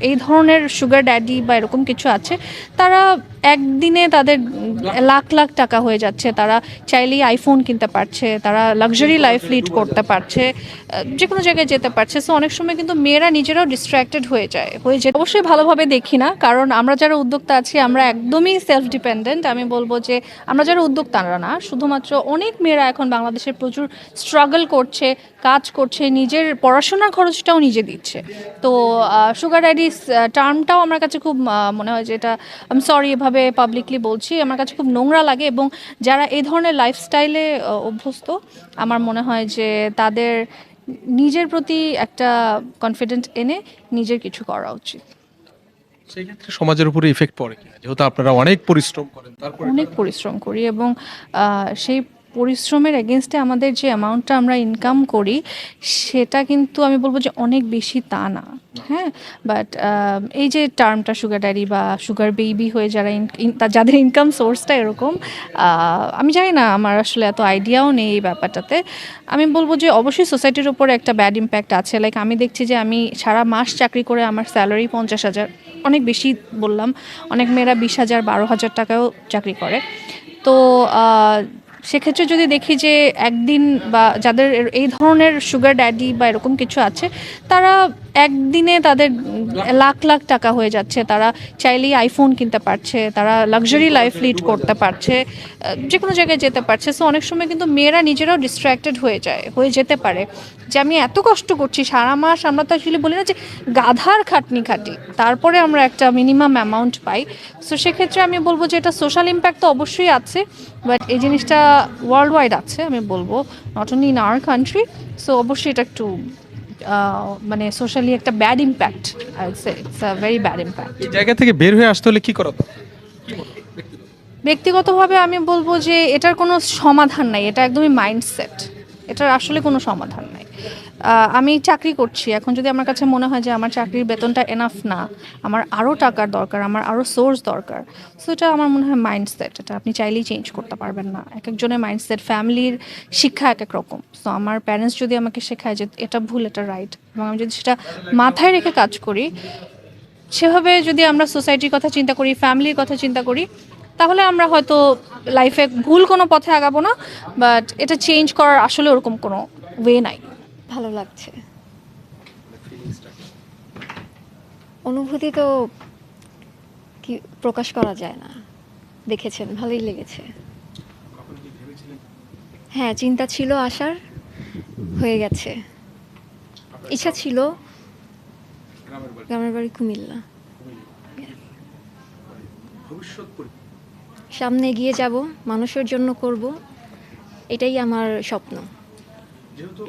এই ধরনের sugar daddy বা এরকম কিছু আছে তারা একদিনে তাদের লাখ লাখ টাকা হয়ে যাচ্ছে। তারা চাইলেই আইফোন কিনতে পারছে, তারা লাক্সারি লাইফ লিড করতে পারছে যে কোনো জায়গায় যেতে পারছে। সো অনেক সময় কিন্তু মেয়েরা নিজেরাও ডিস্ট্র্যাক্টেড হয়ে যায় হয়ে যায় অবশ্যই ভালোভাবে দেখি না, কারণ আমরা যারা উদ্যোক্তা আছি, আমরা একদমই সেলফ ডিপেন্ডেন্ট আমি বলব যে, আমরা যারা উদ্যোক্তারা না, শুধুমাত্র অনেক মেয়েরা এখন বাংলাদেশে প্রচুর স্ট্রাগল করছে, কাজ করছে, নিজের পড়াশোনার খরচটাও নিজে দিচ্ছে। তো সুগার ড্যাডি টার্মটাও আমার কাছে খুব মনে হয় যে এটা আমি সরি এভাবে পাবলিকলি বলছি আমার কাছে খুব নোংরা লাগে এবং যারা এই ধরনের লাইফস্টাইলে অভ্যস্ত আমার মনে হয় যে তাদের নিজের প্রতি একটা কনফিডেন্ট এনে নিজের কিছু করা উচিত। সেই ক্ষেত্রে সমাজের উপরে ইফেক্ট পড়ে কিনা? যেহেতু আপনারা অনেক পরিশ্রম করেন তারপর অনেক পরিশ্রম করি এবং সেই পরিশ্রমের এগেনস্টে আমাদের যে অ্যামাউন্টটা আমরা ইনকাম করি, সেটা কিন্তু আমি বলব যে অনেক বেশি তা না। হ্যাঁ? বাট এই যে টার্মটা সুগার ড্যাডি বা সুগার বেবি হয়ে যারা যাদের ইনকাম সোর্সটা এরকম আমি জানি না, আমার আসলে এত আইডিয়াও নেই এই ব্যাপারটাতে। আমি বলব যে অবশ্যই সোসাইটির উপর একটা ব্যাড ইম্প্যাক্ট আছে। লাইক আমি দেখছি যে আমি সারা মাস চাকরি করে আমার স্যালারি পঞ্চাশ হাজার, অনেক বেশি বললাম, অনেক মেয়েরা বিশ হাজার, বারো হাজার টাকাও চাকরি করে। তো সেক্ষেত্রে যদি দেখি যে একদিন বা যাদের এই ধরনের সুগার ড্যাডি বা এরকম কিছু আছে, তারা একদিনে তাদের লাখ লাখ টাকা হয়ে যাচ্ছে। তারা চাইলেই আইফোন কিনতে পারছে, তারা লাক্সারি লাইফ লিড করতে পারছে যে কোনো জায়গায় যেতে পারছে। সো অনেক সময় কিন্তু মেয়েরা নিজেরাও ডিস্ট্র্যাক্টেড হয়ে যায়, হয়ে যেতে পারে। যে আমি এত কষ্ট করছি সারা মাস আমরা তো আসলে বলি না যে গাধার খাটনি খাটি। তারপরে আমরা একটা মিনিমাম অ্যামাউন্ট পাই। সো সেক্ষেত্রে আমি বলব যে এটা সোশ্যাল ইম্প্যাক্ট তো অবশ্যই আছে বাট এই জিনিসটা ওয়ার্ল্ড ওয়াইড আছে আমি বলব। Not only in our country so অবশ্যই এটা একটু মানে সোশ্যালি একটা bad impact it's a very bad impact এই জায়গা থেকে বের হয়ে আসতে হলে কি করা? ব্যক্তিগতভাবে আমি বলব যে এটার কোনো সমাধান নাই এটা একদমই মাইন্ডসেট এটার আসলে কোনো সমাধান নাই। আমি চাকরি করছি। এখন যদি আমার কাছে মনে হয় যে আমার চাকরির বেতনটা এনাফ না, আমার আরও টাকার দরকার, আমার আরও সোর্স দরকার সো এটা আমার মনে হয় মাইন্ডসেট এটা আপনি চাইলেই চেঞ্জ করতে পারবেন না। এক একজনের মাইন্ডসেট ফ্যামিলির শিক্ষা এক এক রকম। সো আমার প্যারেন্টস যদি আমাকে শেখায় যে এটা ভুল, এটা রাইট এবং আমি যদি সেটা মাথায় রেখে কাজ করি, সেভাবে যদি আমরা সোসাইটির কথা চিন্তা করি ফ্যামিলির কথা চিন্তা করি, তাহলে আমরা হয়তো লাইফে ভুল কোনো পথে আগাবো না বাট এটা চেঞ্জ করার আসলে ওরকম কোনো ওয়ে নাই। ভালো লাগছে। অনুভূতি তো কি প্রকাশ করা যায় না। দেখেছেন ভালোই লেগেছে। হ্যাঁ চিন্তা ছিল আসার হয়ে গেছে। ইচ্ছা ছিল। গ্রামের বাড়ি? কুমিল্লা। সামনে এগিয়ে যাব মানুষের জন্য করব এটাই আমার স্বপ্ন। যেহেতু